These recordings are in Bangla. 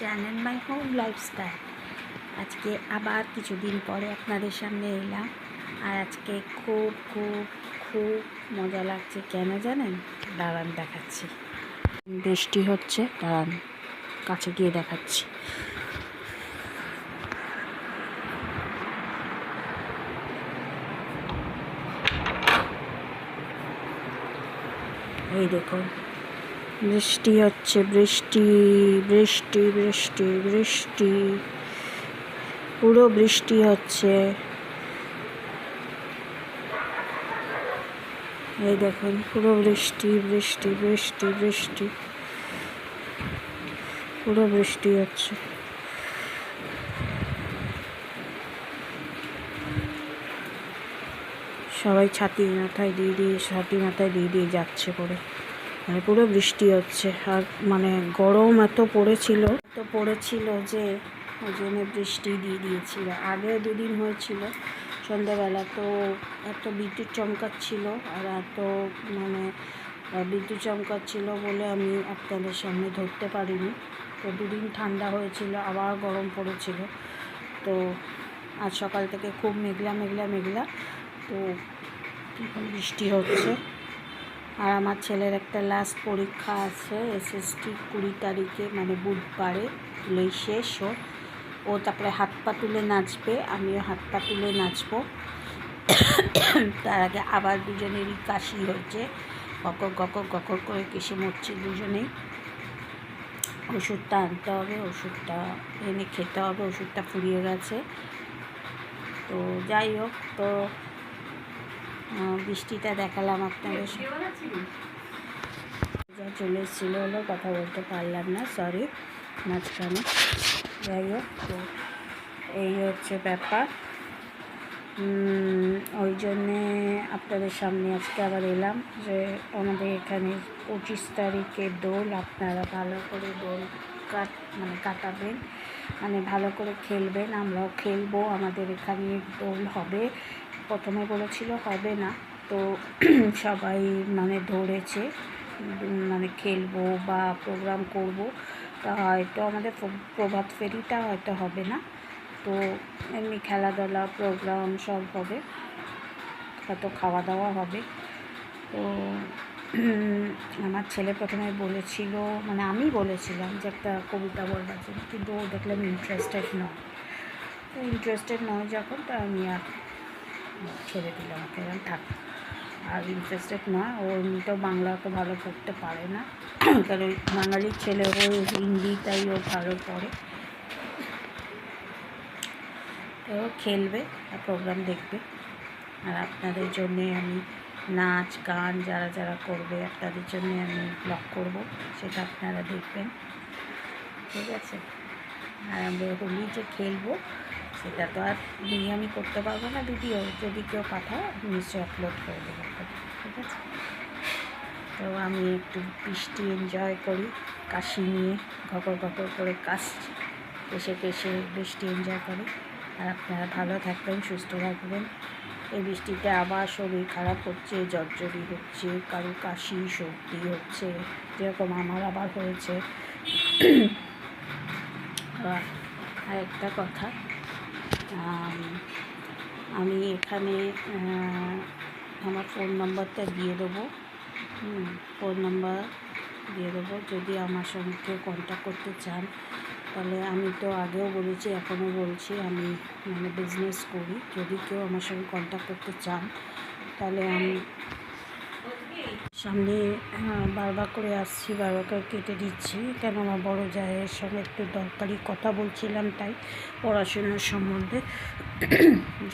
Channel my home lifestyle. আজকে আবার কিছুদিন পরে আপনাদের সামনে এলাম। আর আজকে খুব খুব খুব মজা লাগছে। কেন জানেন? দাঁড়ান দেখাচ্ছি। বৃষ্টি হচ্ছে, দাঁড়ান, কাছে গিয়ে দেখাচ্ছি। এই দেখুন বৃষ্টি হচ্ছে, বৃষ্টি বৃষ্টি বৃষ্টি বৃষ্টি। পুরো বৃষ্টি হচ্ছে। এই দেখুন, পুরো বৃষ্টি বৃষ্টি বৃষ্টি বৃষ্টি। পুরো বৃষ্টি হচ্ছে। সবাই ছাতি মাথায় দিয়ে দিয়ে, ছাতি মাথায় দিয়ে দিয়ে যাচ্ছে করে। মানে পুরো বৃষ্টি হচ্ছে। আর মানে গরম এত পড়েছিল, তো পড়েছিল যে ওই বৃষ্টি দিয়ে দিয়েছিল। আগে দুদিন হয়েছিল সন্ধ্যাবেলা, তো এত বিদ্যুৎ চমকাচ্ছিল আর এত মানে বিদ্যুৎ চমকাচ্ছিল বলে আমি আপনাদের সামনে ধরতে পারিনি। তো দুদিন ঠান্ডা হয়েছিল, আবার গরম পড়েছিল। তো আজ সকাল থেকে খুব মেঘলা মেঘলা মেঘলা। তো বৃষ্টি হচ্ছে? আর আমার ছেলের একটা লাস্ট পরীক্ষা আছে এসএসটি কুড়ি তারিখে মানে বুধবারে, তুলেই শেষ ওর ও তারপরে হাত পা তুলে নাচবে, আমিও হাত পা তুলে নাচবো। তার আগে আবার দুজনেরই কাশি হয়েছে। গকর গকর গকর করে কেসে মরছে দুজনেই। ওষুধটা আনতে হবে, ওষুধটা এনে খেতে হবে, ওষুধটা ফুরিয়ে গেছে। তো যাই হোক, তো বৃষ্টিটা দেখালাম আপনাদের। যা চলে এসেছিল হলো, কথা বলতে পারলাম না সরি মাঝখানে যাই হোক এই হচ্ছে ব্যাপার ওই জন্যে আপনাদের সামনে আজকে আবার এলাম যে আমাদের এখানে পঁচিশ তারিখে দোল, আপনারা ভালো করে দোল কাট মানে কাটাবেন মানে ভালো করে খেলবেন, আমরাও খেলব, আমাদের এখানে দোল হবে প্রথমে বলেছিল হবে না। তো সবাই মানে ধরেছে মানে খেলব বা প্রোগ্রাম করব। তা হয়তো আমাদের প্রভাত ফেরিটা হয়তো হবে না। তো এমনি খেলাধুলা প্রোগ্রাম সব হবে। হয়তো খাওয়া দাওয়া হবে। তো আমার ছেলে প্রথমে বলেছিল মানে আমি বলেছিলাম যে একটা কবিতা বলবার জন্য, কিন্তু ও দেখলাম ইন্টারেস্টেড নয়। তো ইন্টারেস্টেড নয় যখন, তো আমি আর ছেড়ে দিলাম এরকম থাক। আর ইন্টারেস্টেড নয় ও এমনিতেও বাংলা অত ভালো পড়তে পারে না। কারণ বাঙালির ছেলে ও হিন্দি, তাই ও ভালো পড়ে। তো খেলবে, আর প্রোগ্রাম দেখবে। আর আপনাদের জন্যে আমি নাচ, গান যারা যারা করবে, আপনাদের জন্যে আমি ব্লগ করব, সেটা আপনারা দেখবেন। ঠিক আছে? আর আমরা হোলি যে খেলব সেটা তো আর দিয়ে আমি করতে পারব না ভিডিও যদি কেউ পাঠায় নিশ্চয়ই আপলোড করে দেবো। ঠিক আছে? তো আমি একটু বৃষ্টি এনজয় করি, কাশি নিয়ে ঘকর ঘকর করে কাশছি কেসে কেসে বৃষ্টি এনজয় করি। আর আপনারা ভালো থাকবেন, সুস্থ থাকবেন। এই বৃষ্টিতে আবার শরীর খারাপ হচ্ছে, জর্জরি হচ্ছে কারও কাশি, সর্দি হচ্ছে, যেরকম আমার আবার হয়েছে। আর একটা কথা আম, এখানে আমার ফোন নাম্বারটা দিয়ে দেবো। ফোন নাম্বার দিয়ে দেবো। যদি আমার সঙ্গে কেউ কন্ট্যাক্ট করতে চান তাহলে আমি তো আগেও বলেছি এখনও বলছি আমি মানে বিজনেস করি। যদি কেউ আমার সঙ্গে কন্ট্যাক্ট করতে চান তাহলে আমি সামনে আহ, বারবার করে আসছি বারবার করে কেটে দিচ্ছি। কেন আমার বড় জায়ের সঙ্গে একটু দরকারি কথা বলছিলাম তাই পড়াশোনার সম্বন্ধে।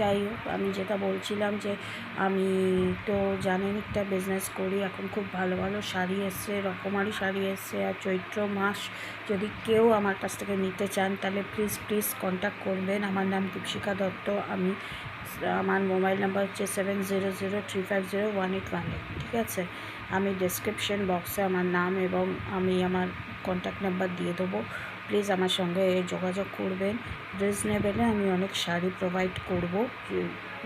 যাই হোক আমি যেটা বলছিলাম যে আমি তো জানেন একটা বিজনেস করি এখন খুব ভালো ভালো শাড়ি এসছে রকমারি শাড়ি এসছে আর চৈত্র মাস যদি কেউ আমার কাছ থেকে নিতে চান তাহলে প্লিজ প্লিজ কন্ট্যাক্ট করবেন। আমার নাম দীপশিকা দত্ত আমি আমার মোবাইল নাম্বার হচ্ছে seven zero zero three five zero one eight one eight ঠিক আছে? আমি ডেসক্রিপশন বক্সে আমার নাম এবং আমি আমার কন্ট্যাক্ট নাম্বার দিয়ে দেবো। প্লিজ আমার সঙ্গে যোগাযোগ করবেন। রিজনেবেলে আমি অনেক শাড়ি প্রোভাইড করব।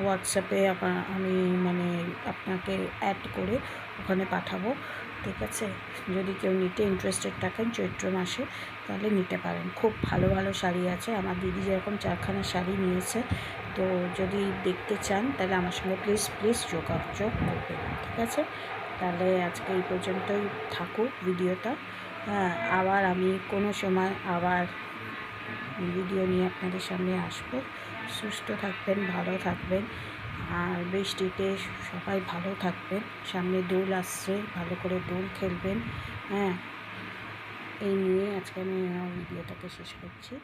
হোয়াটসঅ্যাপে আমি মানে আপনাকে অ্যাড করে ওখানে পাঠাবো। ঠিক আছে? যদি কেউ নিতে ইন্টারেস্টেড থাকেন চৈত্র মাসে, তাহলে নিতে পারেন। খুব ভালো ভালো শাড়ি আছে। আমার দিদি যেরকম চারখানা শাড়ি নিয়েছে। তো যদি দেখতে চান, তাহলে আমার সঙ্গে প্লিজ প্লিজ যোগাযোগ করবেন। ঠিক আছে? তাহলে আজকে এই পর্যন্তই থাকুক ভিডিওটা। হ্যাঁ আবার আমি কোনো সময় আবার ভিডিও নিয়ে আপনাদের সামনে আসব। সুস্থ থাকবেন, ভালো থাকবেন। আর বৃষ্টিতে সবাই ভালো থাকবেন। সামনে দোল আসছে, ভালো করে দোল খেলবেন। হ্যাঁ এই নিয়ে আজকে আমি ভিডিওটাকে শেষ করছি।